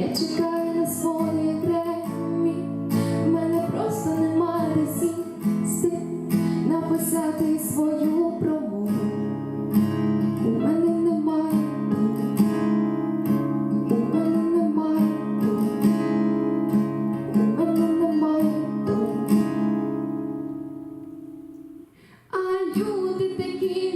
Я чекаю на свої премі, в мене просто немає сісти, написати свою промову. У мене немає, у мене немає, у мене немає. А люди такі.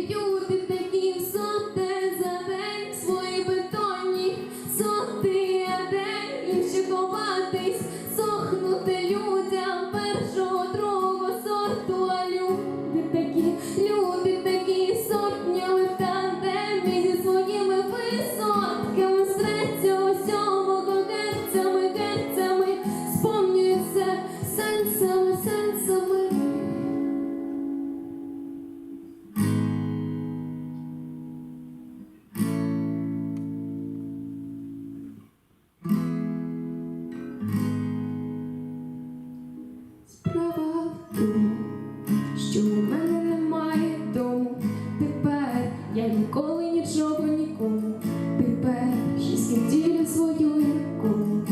мене немає дому, тепер я ніколи нічого нікому. Тепер шість діля свою нікому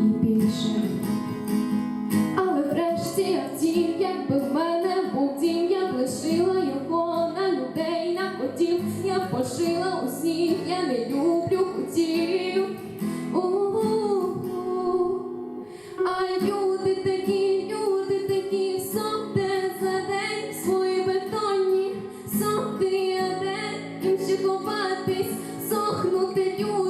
і більше. Але врешті я втім, якби в мене був дім, я б лишила його на людей, на котів. Я б пошила усіх, я не люблю котів. сховатись, сохнути дюж.